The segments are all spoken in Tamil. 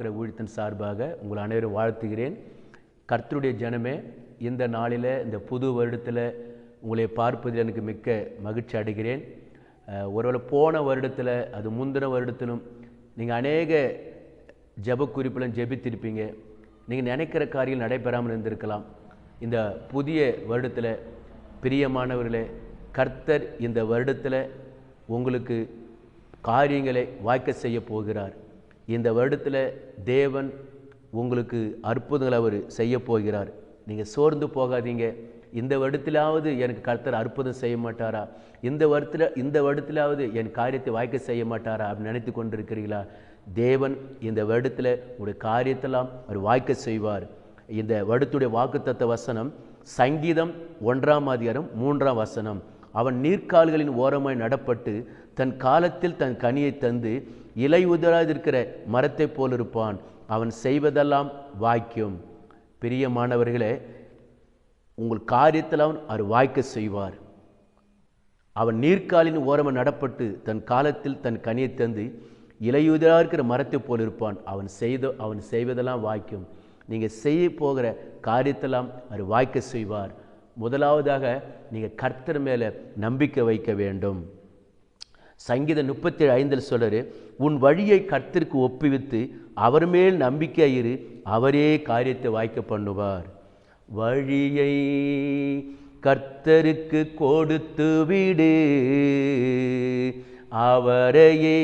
பார்க்குற ஊழியத்தின் சார்பாக உங்கள் அனைவரும் வாழ்த்துகிறேன். கர்த்தருடைய ஜனமே இந்த நாளில் இந்த புது வருடத்தில் உங்களை பார்ப்பதில் எனக்கு மிக்க மகிழ்ச்சி அடைகிறேன். ஒருவேளை போன வருடத்தில் அது முந்தின வருடத்திலும் நீங்கள் அநேக ஜெப குறிப்பிலும் ஜெபித்திருப்பீங்க. நீங்கள் நினைக்கிற காரியம் நடைபெறாமல் இருந்திருக்கலாம். இந்த புதிய வருடத்தில் பிரியமானவர்களே கர்த்தர் இந்த வருடத்தில் உங்களுக்கு காரியங்களை வாய்க்க செய்ய போகிறார். இந்த வருடத்தில் தேவன் உங்களுக்கு அற்புதங்களை அவர் செய்ய போகிறார். நீங்கள் சோர்ந்து போகாதீங்க. இந்த வருடத்திலாவது எனக்கு கர்த்தர் அற்புதம் செய்ய மாட்டாரா? இந்த வருடத்தில் இந்த வருடத்திலாவது என் காரியத்தை வாய்க்க செய்ய மாட்டாரா? அப்படின்னு நினைத்து கொண்டிருக்கிறீங்களா தேவன் இந்த வருடத்தில் உங்களுடைய காரியத்தெல்லாம் அவர் வாய்க்க செய்வார். இந்த வருடத்துடைய வாக்குத்தத்த வசனம் சங்கீதம் ஒன்றாம் அதிகாரம் மூன்றாம் வசனம். அவன் நீர்க்கால்களின் ஓரமாய் நடப்பட்டு தன் காலத்தில் தன் கனியை தந்து இலை உதராதிருக்கிற மரத்தைப் போல் இருப்பான் அவன் செய்வதெல்லாம் வாய்க்கும். பிரியமானவர்களே உங்கள் காரியத்தில் அவன் அவர் வாய்க்க செய்வார். அவன் நீர்க்காலின் ஓரமாக நடப்பட்டு தன் காலத்தில் தன் கனியை தந்து இலையுதராக இருக்கிற மரத்தைப் போல் இருப்பான் அவன் செய்த அவன் செய்வதெல்லாம் வாய்க்கும். நீங்கள் செய்ய போகிற காரியத்தெல்லாம் அவர் வாய்க்க செய்வார். முதலாவதாக நீங்கள் கர்த்தர் மேலே நம்பிக்கை வைக்க வேண்டும். சங்கீதம் முப்பத்தி ஐந்தில் சொல்றாரு உன் வழியை கர்த்தருக்கு ஒப்புவித்து அவர் மேல் நம்பிக்கை இரு அவரே காரியத்தை வாய்க்க பண்ணுவார். வழியை கர்த்தருக்கு கொடுத்து விடு அவரையே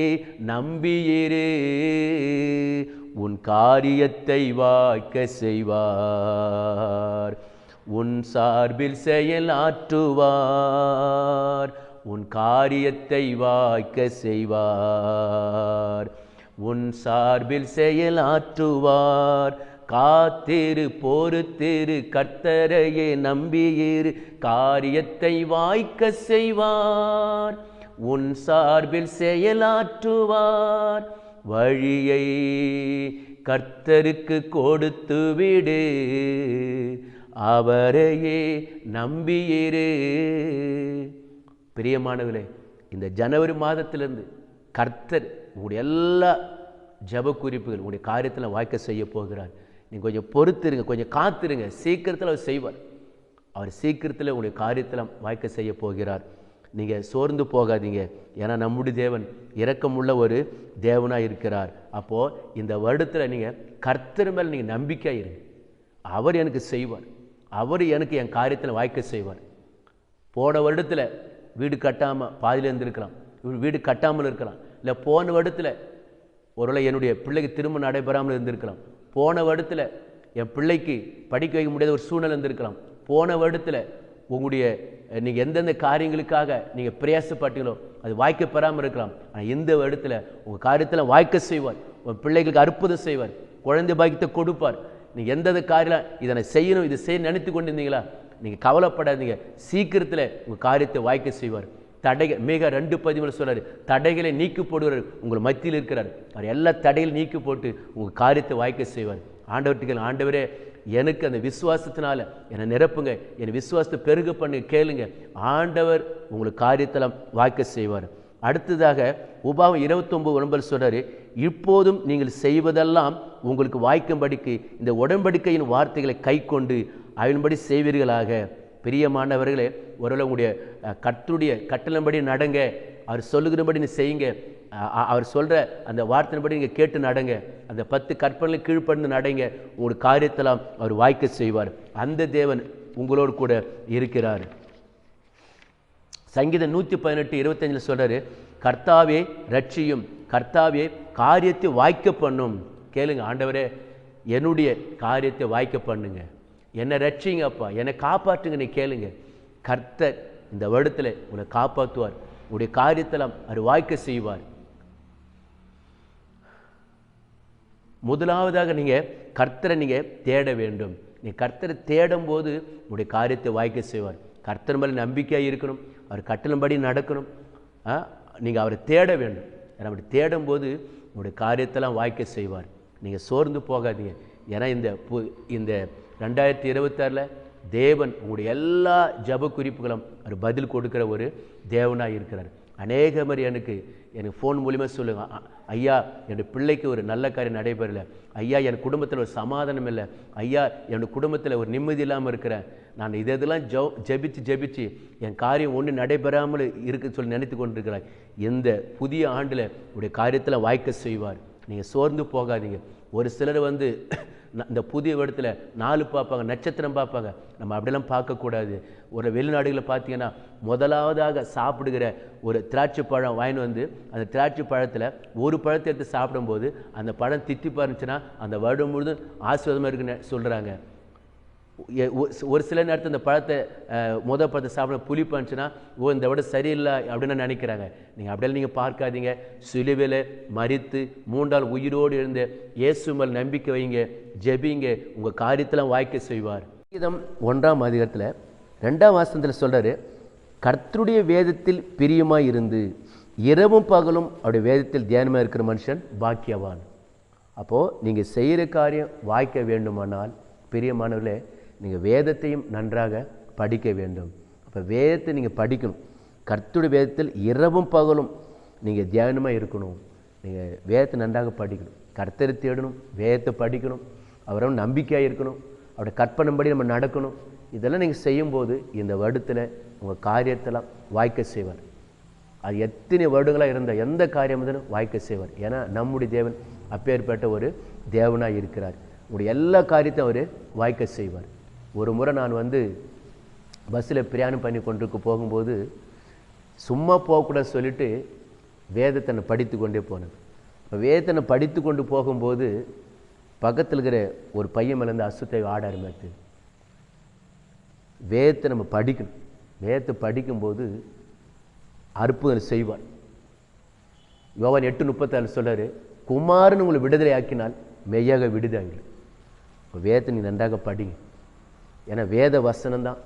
நம்பியிரு உன் காரியத்தை வாய்க்க செய்வார் உன் சார்பில் செயல் ஆற்றுவார் உன் காரியத்தை வாய்க்க செய்வார். உன் சார்பில் செயலாற்றுவார் காத்திரு பொறுத்திரு கர்த்தரையே நம்பியிரு காரியத்தை வாய்க்க செய்வார். உன் சார்பில் செயலாற்றுவார் வழியை கர்த்தருக்கு கொடுத்து விடு. அவரையே நம்பியிரு. பிரியமானவர்களே இந்த ஜனவரி மாதத்திலிருந்து கர்த்தர் உங்களுடைய எல்லா ஜப குறிப்புகள் உங்களுடைய காரியத்தில் வாய்க்க செய்ய போகிறார். நீங்கள் கொஞ்சம் பொறுத்துருங்க கொஞ்சம் காத்துருங்க. சீக்கிரத்தில் அவர் செய்வார். அவர் சீக்கிரத்தில் உங்களுடைய காரியத்தில் வாய்க்க செய்ய போகிறார். நீங்கள் சோர்ந்து போகாதீங்க. ஏன்னா நம்முடைய தேவன் இரக்கமுள்ள ஒரு தேவனாக இருக்கிறார். அப்போது இந்த வருடத்தில் நீங்கள் கர்த்தர் மேலே நீங்கள் நம்பிக்கையாக இருங்க. அவர் எனக்கு செய்வார். அவர் எனக்கு என் காரியத்தில் வாய்க்க செய்வார். போன வருடத்தில் வீடு கட்டாமல் பாதியில் இருந்திருக்கலாம். இவர் வீடு கட்டாமல் இருக்கலாம். இல்லை போன வருடத்தில் ஒருவேளை என்னுடைய பிள்ளைக்கு திரும்ப நடைபெறாமல் இருந்திருக்கலாம். போன வருடத்தில் என் பிள்ளைக்கு படிக்க வைக்க முடியாத ஒரு சூழ்நிலை இருந்திருக்கலாம். போன வருடத்தில் உங்களுடைய நீங்கள் எந்தெந்த காரியங்களுக்காக நீங்கள் பிரயாசப்பட்டீங்களோ அது வாய்க்க பெறாமல் இருக்கலாம். ஆனால் இந்த வருடத்தில் உங்கள் காரியத்தில் வாய்க்க செய்வார். உங்கள் பிள்ளைகளுக்கு அற்புதம் செய்வார். குழந்தை பாக்கியத்தை கொடுப்பார். நீங்கள் எந்தெந்த காரியம் இதை நான் செய்யணும் இதை செய்ய நினைத்து கொண்டிருந்தீங்களா? நீங்கள் கவலைப்படாதீங்க சீக்கிரத்தில் உங்கள் காரியத்தை வாய்க்க செய்வார். தடைகள் மிக ரெண்டு பதிவில் சொல்கிறார் தடைகளை நீக்கி போடுவார் உங்கள் மத்தியில் இருக்கிறார். அவர் எல்லா தடைகளும் நீக்கி போட்டு உங்கள் காரியத்தை வாய்க்க செய்வார். ஆண்டவர்கிட்ட ஆண்டவரே எனக்கு அந்த விசுவாசத்தினால என்னை நிரப்புங்க என் விசுவாசத்தை பெருக பண்ணி கேளுங்க. ஆண்டவர் உங்களுக்கு காரியத்தெல்லாம் வாய்க்க செய்வார். அடுத்ததாக உபாவம் இருபத்தொம்பது ஒன்பது சொல்கிறார் இப்போதும் நீங்கள் செய்வதெல்லாம் உங்களுக்கு வாய்க்கும்படிக்கு இந்த உடன்படிக்கையின் வார்த்தைகளை கை கொண்டு அதன்படி செய்வீர்களாக. பிரியமானவர்களே ஒருவேளை உங்களுடைய கத்துடைய கட்டளம்படி நடங்க. அவர் சொல்லுகிறபடி நீ செய்யுங்க. அவர் சொல்கிற அந்த வார்த்தையின்படி நீங்கள் கேட்டு நடங்க. அந்த பத்து கற்பனை கீழ்ப்படிந்து நடங்க. உங்களுடைய காரியத்தெல்லாம் அவர் வாய்க்க செய்வார். அந்த தேவன் உங்களோடு கூட இருக்கிறார். சங்கீதம் நூற்றி பதினெட்டு இருபத்தஞ்சில் சொல்றாரு கர்த்தாவே ரட்சியும் கர்த்தாவே காரியத்தை வாய்க்க பண்ணும். கேளுங்க ஆண்டவரே என்னுடைய காரியத்தை வாய்க்க பண்ணுங்கள் என்னை ரட்சிங்கப்பா என்னை காப்பாற்றுங்க நீ கேளுங்க. கர்த்தர் இந்த வருடத்தில் உங்களை காப்பாற்றுவார். உடைய காரியத்தெல்லாம் அவர் வாய்க்க செய்வார். முதலாவதாக நீங்கள் கர்த்தரை நீங்கள் தேட வேண்டும். நீ கர்த்தரை தேடும் போது உன்னுடைய காரியத்தை வாய்க்க செய்வார். கர்த்தர் மேலே நம்பிக்கையாக இருக்கணும். அவர் கட்டளம்படி நடக்கணும். நீங்கள் அவரை தேட வேண்டும். ஏன்னா அப்படி தேடும்போது உங்களுடைய காரியத்தெல்லாம் வாய்க்க செய்வார். நீங்கள் சோர்ந்து போகாதீங்க. ஏன்னா இந்த பு இந்த ரெண்டாயிரத்தி இருபத்தாறில் தேவன் உங்களுடைய எல்லா ஜப குறிப்புகளும் அவர் பதில் கொடுக்கிற ஒரு தேவனாக இருக்கிறார். அநேக மாதிரி எனக்கு எனக்கு ஃபோன் மூலிமா சொல்லுங்க ஐயா என்னுடைய பிள்ளைக்கு ஒரு நல்ல காரியம் நடைபெறல. ஐயா என் குடும்பத்தில் ஒரு சமாதானம் இல்லை. ஐயா என்னோட குடும்பத்தில் ஒரு நிம்மதி இல்லாமல் இருக்கிறேன் நான் இது இதெல்லாம் ஜோ ஜபிச்சு ஜபிச்சு என் காரியம் ஒன்று நடைபெறாமல் இருக்குன்னு சொல்லி நினைத்து கொண்டிருக்கிறாய் இந்த புதிய ஆண்டில் உடைய காரியத்தில் வாய்க்க செய்வார். நீங்கள் சோர்ந்து போகாதீங்க. ஒரு சிலர் வந்து இந்த புதிய இடத்துல நாலு பார்ப்பாங்க நட்சத்திரம் பார்ப்பாங்க. நம்ம அப்படிலாம் பார்க்கக்கூடாது. ஒரு வெளிநாடுகளில் பார்த்தீங்கன்னா முதலாவதாக சாப்பிடுகிற ஒரு திராட்சை பழம் வாங்கின்னு வந்து அந்த திராட்சை பழத்தில் ஒரு பழத்தை எடுத்து சாப்பிடும்போது அந்த பழம் தித்திப்பா இருந்துச்சுன்னா அந்த வருடம் முழுதும் ஆசீர்வாதமாக இருக்குன்னு சொல்கிறாங்க ஒரு சில நேரத்தில் இந்த பழத்தை மொதல் பழத்தை சாப்பிட புளிப்பா இருந்துச்சுன்னா ஓ இந்த விட சரியில்லை அப்படின்னு நினைக்கிறாங்க. நீங்கள் அப்படியெல்லாம் நீங்கள் பார்க்காதீங்க. சிலுவையில் மறித்து மூன்றால் உயிரோடு இருந்த இயேசு மேல் நம்பிக்கை வைங்க ஜெபிங்க உங்கள் காரியத்தெல்லாம் வாய்க்க செய்வார். கீதம் ஒன்றாம் அதிகாரத்தில் ரெண்டாம் வாசத்தில் சொல்கிறாரு கர்த்தருடைய வேதத்தில் பிரியமாக இருந்து இரவும் பகலும் அவருடைய வேதத்தில் தியானமாக இருக்கிற மனுஷன் பாக்கியவான். அப்போது நீங்கள் செய்கிற காரியம் வாய்க்க வேண்டுமானால் பிரியமானவர்களே நீங்கள் வேதத்தையும் நன்றாக படிக்க வேண்டும். அப்போ வேதத்தை நீங்கள் படிக்கணும். கர்த்துடைய வேதத்தில் இரவும் பகலும் நீங்கள் தியானமாக இருக்கணும். நீங்கள் வேதத்தை நன்றாக படிக்கணும். கர்த்தரை தேடணும் வேதத்தை படிக்கணும். அவரும் நம்பிக்கையாக இருக்கணும். அவருடைய கற்பனைப்படி நம்ம நடக்கணும். இதெல்லாம் நீங்கள் செய்யும்போது இந்த வருடத்தில் உங்கள் காரியத்தெல்லாம் வாய்க்க செய்வார். அது எத்தனை வருடங்களாக இருந்த எந்த காரியம் இருந்தாலும் வாய்க்க செய்வார். ஏன்னா நம்முடைய தேவன் அப்பேற்பட்ட ஒரு தேவனாக இருக்கிறார். உங்களுடைய எல்லா காரியத்தையும் அவர் வாய்க்க செய்வார். ஒரு முறை நான் வந்து பஸ்ஸில் பிரயாணம் பண்ணி கொண்டிருக்க போகும்போது சும்மா போகக்கூடாது சொல்லிட்டு வேதத்தை படித்து கொண்டே போனேன். இப்போ வேதத்தை படித்து கொண்டு போகும்போது பக்கத்தில் இருக்கிற ஒரு பையன் மேலேருந்து அசுத்தை ஆட ஆரம்பித்து வேதத்தை நம்ம படிக்கணும். வேதத்தை படிக்கும்போது அற்புதம் செய்வார் யோவான் எட்டு முப்பத்தாறு சொல்கிறார் குமாரன் உங்களை விடுதலை ஆக்கினால் மெய்யாக விடுதாங்க வேதத்தை நீ நன்றாக படிங்க. ஏன்னா வேத வசனம் தான்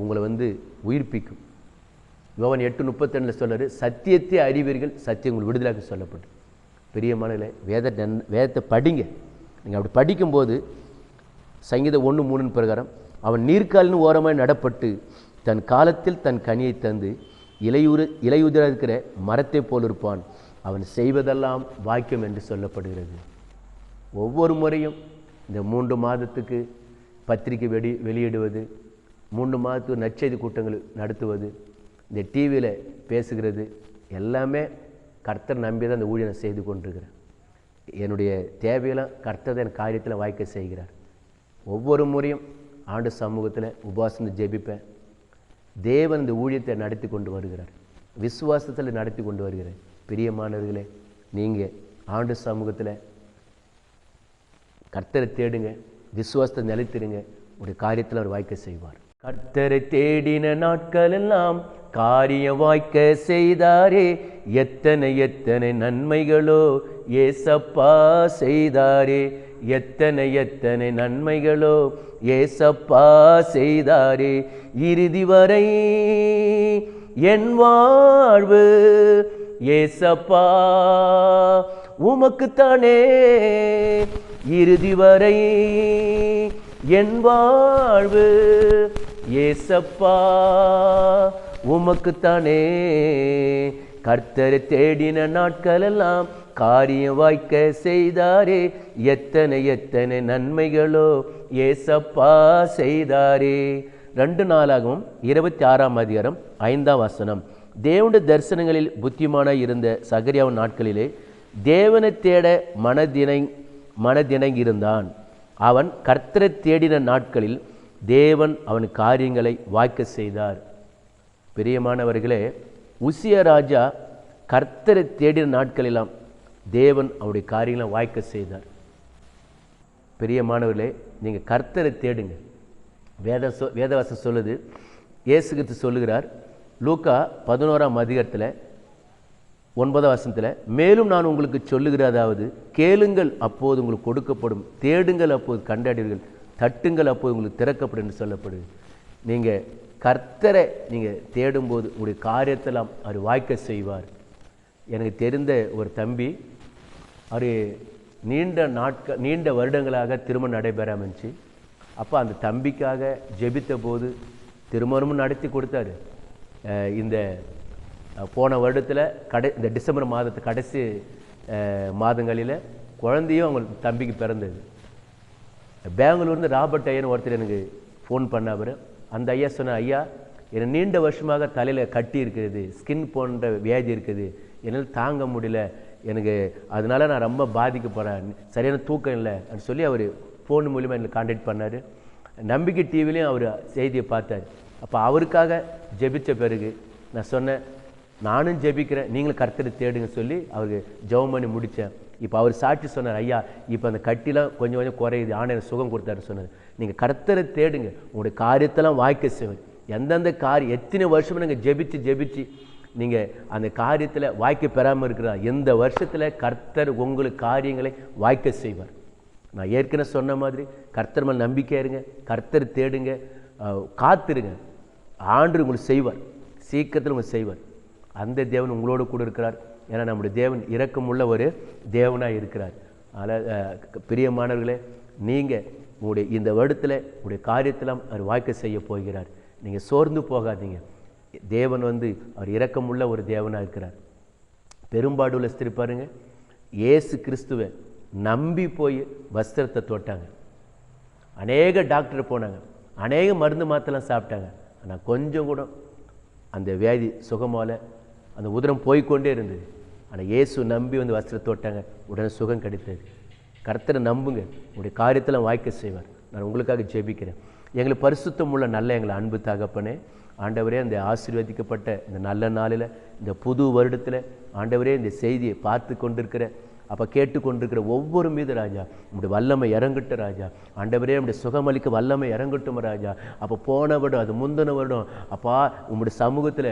உங்களை வந்து உயிர்ப்பிக்கும். யோவன் எட்டு முப்பத்தெண்டில் சொல்றாரு சத்தியத்தை அறிவீர்கள் சத்தியம் உங்களுக்கு விடுதலாக சொல்லப்பட்டு பெரிய பெரியமானங்களே வேத வேதத்தை படிங்க. நீங்கள் அப்படி படிக்கும்போது சங்கீதம் ஒன்று மூணுன்னு பிரகாரம் அவன் நீர்க்காலின் ஓரமாக நடப்பட்டு தன் காலத்தில் தன் கனியை தந்து இலையுறு இலையுதிர இருக்கிற மரத்தை போல் இருப்பான். அவன் செய்வதெல்லாம் வாக்கியம் என்று சொல்லப்படுகிறது. ஒவ்வொரு முறையும் இந்த மூன்று மாதத்துக்கு பத்திரிக்கை வெடி வெளியிடுவது மூணு மாதத்துக்கு நற்செய்தி கூட்டங்கள் நடத்துவது இந்த டிவியில் பேசுகிறது எல்லாமே கர்த்தர் நம்பி தான் அந்த ஊழியனை செய்து கொண்டிருக்கிறேன் என்னுடைய தேவையெல்லாம் கர்த்தர் என் காரியத்தில் வாய்க்க செய்கிறார். ஒவ்வொரு முறையும் ஆண்டு சமூகத்தில் உபாசனை ஜெபிப்பேன். தேவன் இந்த ஊழியத்தை நடத்தி கொண்டு வருகிறார். விசுவாசத்தில் நடத்தி கொண்டு வருகிறார். பிரியமானவர்களே நீங்கள் ஆண்டு சமூகத்தில் கர்த்தரை தேடுங்க. விசுவாசத்தை நிலைத்திருங்க. ஒரு காரியத்தில் அவர் வாய்க்க செய்வார். கர்த்தரை தேடின நாட்கள் எல்லாம் காரியம் வாய்க்க செய்தாரே. எத்தனை எத்தனை நன்மைகளோ ஏசப்பா செய்தாரே. எத்தனை எத்தனை நன்மைகளோ ஏசப்பா செய்தாரே. இறுதி வரை என் வாழ்வு ஏசப்பா உமக்குத்தானே. இறுதி வரை என் வாழ்வு. ஏசப்பா உமக்குத்தானே. கர்த்தரை தேடின நாட்களெல்லாம் காரியம் வாய்க்க செய்தாரே. எத்தனை எத்தனை நன்மைகளோ ஏசப்பா செய்தாரே. ரெண்டு நாளாகவும் இருபத்தி ஆறாம் அதிகாரம் ஐந்தாம் வசனம். தேவனுடைய தரிசனங்களில் புத்திமான இருந்த சகரியாவின் நாட்களிலே தேவனை தேட மனதினை மனதிணங்கியிருந்தான். அவன் கர்த்தரை தேடின நாட்களில் தேவன் அவன் காரியங்களை வாய்க்க செய்தார். பிரியமானவர்களே உசிய ராஜா கர்த்தரை தேடின நாட்களெல்லாம் தேவன் அவருடைய காரியங்களை வாய்க்க செய்தார். பிரியமானவர்களே நீங்கள் கர்த்தரை தேடுங்க. வேத சொ வேதவாசம் சொல்லுது இயேசு சொல்லுகிறார் லூக்கா பதினோராம் அதிகாரத்தில் ஒன்பதாம் வசனத்தில் மேலும் நான் உங்களுக்கு சொல்லுகிற அதாவது கேளுங்கள் அப்போது உங்களுக்கு கொடுக்கப்படும் தேடுங்கள் அப்போது கண்டாடுவீர்கள் தட்டுங்கள் அப்போது உங்களுக்கு திறக்கப்படும் என்று சொல்லப்படுது. நீங்கள் கர்த்தரை நீங்கள் தேடும்போது உங்களுடைய காரியத்தெல்லாம் அவர் வாய்க்க செய்வார். எனக்கு தெரிந்த ஒரு தம்பி அவர் நீண்ட நாட்கள் நீண்ட வருடங்களாக திருமணம் நடைபெறாம இருந்துச்சு அப்போ அந்த தம்பிக்காக ஜெபித்த போது திருமணமும் நடத்தி கொடுத்தாரு. இந்த போன வருடத்தில் கடை இந்த டிசம்பர் மாதத்து கடைசி மாதங்களில் குழந்தையும் அவங்களுக்கு தம்பிக்கு பிறந்தது. பெங்களூர்ந்து ராபர்ட் ஐயன் ஒருத்தர் எனக்கு ஃபோன் பண்ணாவர் அந்த ஐயா சொன்ன ஐயா எனக்கு நீண்ட வருஷமாக தலையில் கட்டி இருக்குது ஸ்கின் போன்ற வியாதி இருக்குது என்னால் தாங்க முடியல எனக்கு அதனால நான் ரொம்ப பாதிக்கப்படுறேன் சரியான தூக்கம் இல்லை அப்படின்னு சொல்லி அவர் ஃபோன் மூலிமா எனக்கு காண்டாக்ட் பண்ணார். நம்பிக்கை டிவிலையும் அவர் செய்தியை பார்த்தார். அப்போ அவருக்காக ஜெபித்த பிறகு நான் சொன்னேன் நானும் ஜெபிக்கிறேன். நீங்களும் கர்த்தரை தேடுங்க சொல்லி அவருக்கு ஜெபம் பண்ணி முடித்தேன். இப்போ அவர் சாட்சி சொன்னார் ஐயா இப்போ அந்த கட்டிலாம் கொஞ்சம் கொஞ்சம் குறையுது. ஆனால் சுகம் கொடுத்தாரு சொன்னார். நீங்கள் கர்த்தரை தேடுங்க. உங்களுடைய காரியத்தெல்லாம் வாய்க்க செய்வார் எந்தெந்த காரியம் எத்தனை வருஷமும் நீங்கள் ஜெபிச்சு ஜெபிச்சு நீங்கள் அந்த காரியத்தில் வாய்க்க பெறாமல் இருக்கிறா இந்த வருஷத்தில் கர்த்தர் உங்களுக்கு காரியங்களை வாய்க்க செய்வார்? நான் ஏற்கனவே சொன்ன மாதிரி கர்த்தர் மேல் நம்பிக்கை இருங்க. கர்த்தர் தேடுங்க. காத்துருங்க காத்திருங்க. ஆண்டு உங்களுக்கு செய்வார். சீக்கிரத்தில் உங்களுக்கு செய்வார். அந்த தேவன் உங்களோடு கூட இருக்கிறார். ஏன்னா நம்முடைய தேவன் இரக்கமுள்ள ஒரு தேவனாக இருக்கிறார். அதனால் பிரியமானவர்களே நீங்கள் உங்களுடைய இந்த வருடத்தில் உங்களுடைய காரியத்தெல்லாம் அவர் வாய்க்க செய்ய போகிறார். நீங்கள் சோர்ந்து போகாதீங்க. தேவன் வந்து அவர் இரக்கமுள்ள ஒரு தேவனாக இருக்கிறார். பெரும்பாடுள்ள ஸ்திரி பாருங்கள் ஏசு கிறிஸ்துவை நம்பி போய் வஸ்திரத்தை தொட்டாங்க. அநேக டாக்டர் போனாங்க. அநேக மருந்து மாத்தெல்லாம் சாப்பிட்டாங்க. ஆனால் கொஞ்சம் கூட அந்த வியாதி சுகமால அந்த உதிரம் போய்க்கொண்டே இருந்தது. ஆனால் இயேசு நம்பி வந்து வஸ்திரத்தை தொட்டாங்க. உடனே சுகம் கிடைத்தது. கர்த்தரை நம்புங்க. உங்களுடைய காரியத்தெல்லாம் வாய்க்க செய்வார். நான் உங்களுக்காக ஜெபிக்கிறேன். எங்களை பரிசுத்தம் உள்ள நல்ல எங்களை அன்பு தகப்பனே. ஆண்டவரே அந்த ஆசீர்வதிக்கப்பட்ட இந்த நல்ல நாளில் இந்த புது வருடத்தில் ஆண்டவரே இந்த செய்தியை பார்த்து கொண்டிருக்கிற அப்போ கேட்டு கொண்டிருக்கிற ஒவ்வொரு மீது ராஜா உங்களுடைய வல்லமை இறங்கட்டும் ராஜா. ஆண்டவரே நம்முடைய சுகமளிக்க வல்லமை இறங்கட்டும் ராஜா. அப்போ போன வருடம் அது முந்தின வருடம் அப்பா உங்களுடைய சமூகத்தில்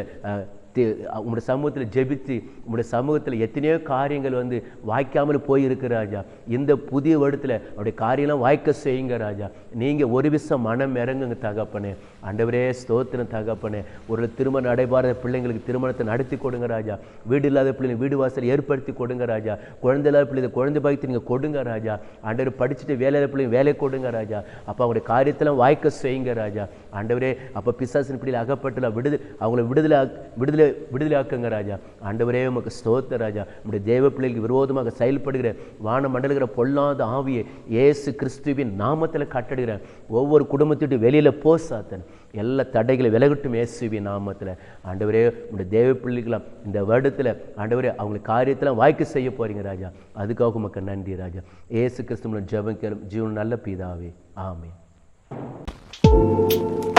உங்களுடைய சமூகத்தில் ஜெபித்து உங்களுடைய சமூகத்தில் எத்தனையோ காரியங்கள் வந்து வாய்க்காமல் போயிருக்க ராஜா. இந்த புதிய வருடத்தில் அவருடைய காரியம்லாம் வாய்க்க செய்யுங்க ராஜா. நீங்கள் ஒரு விஷம் மனம் இறங்குங்க தகப்பனே. அண்டவரே ஸ்தோத்திரம் தகப்பனே. ஒரு திருமணம் நடைபாத பிள்ளைங்களுக்கு திருமணத்தை நடத்தி கொடுங்க ராஜா. வீடு இல்லாத பிள்ளைங்க வீடு வாசல் ஏற்படுத்தி கொடுங்க ராஜா. குழந்தை இல்லாத பிள்ளைங்க குழந்தை பாய்த்து நீங்கள் கொடுங்க ராஜா. அண்டர் படிச்சுட்டு வேலை இல்லாத பிள்ளைங்க வேலை கொடுங்க ராஜா. அப்போ அவங்களுடைய காரியத்தெல்லாம் வாய்க்க செய்யுங்க ராஜா. ஆண்டவரே அப்போ பிசாசின் பிடியில் அகப்பட்டுல விடுதல் அவங்கள விடுதலை ஆக்- விடுதலை விடுதலை ஆக்குங்க ராஜா. ஆண்டவரே உமக்கு ஸ்தோத்த ராஜா. நம்முடைய தேவ பிள்ளைகளுக்கு விரோதமாக செயல்படுகிற வான மண்டலுகிற பொல்லாத ஆவியை இயேசு கிறிஸ்துவின் நாமத்தில் கட்டடுகிறேன் ஒவ்வொரு குடும்பத்திட்டு வெளியில் போ சாத்தன். எல்லா தடைகளை விலகட்டும் இயேசுவி நாமத்தில். ஆண்டவரே உங்களுடைய தேவ பிள்ளைகளாம் இந்த வருடத்தில் ஆண்டவரே அவங்களுக்கு காரியத்தெல்லாம் வாய்க்க செய்ய போகிறீங்க ராஜா. அதுக்காக உமக்கு நன்றி ராஜா. ஏசு கிறிஸ்துவின் ஜபம் கேளும் ஜீவன் நல்ல பிதாவே. ஆமே うん。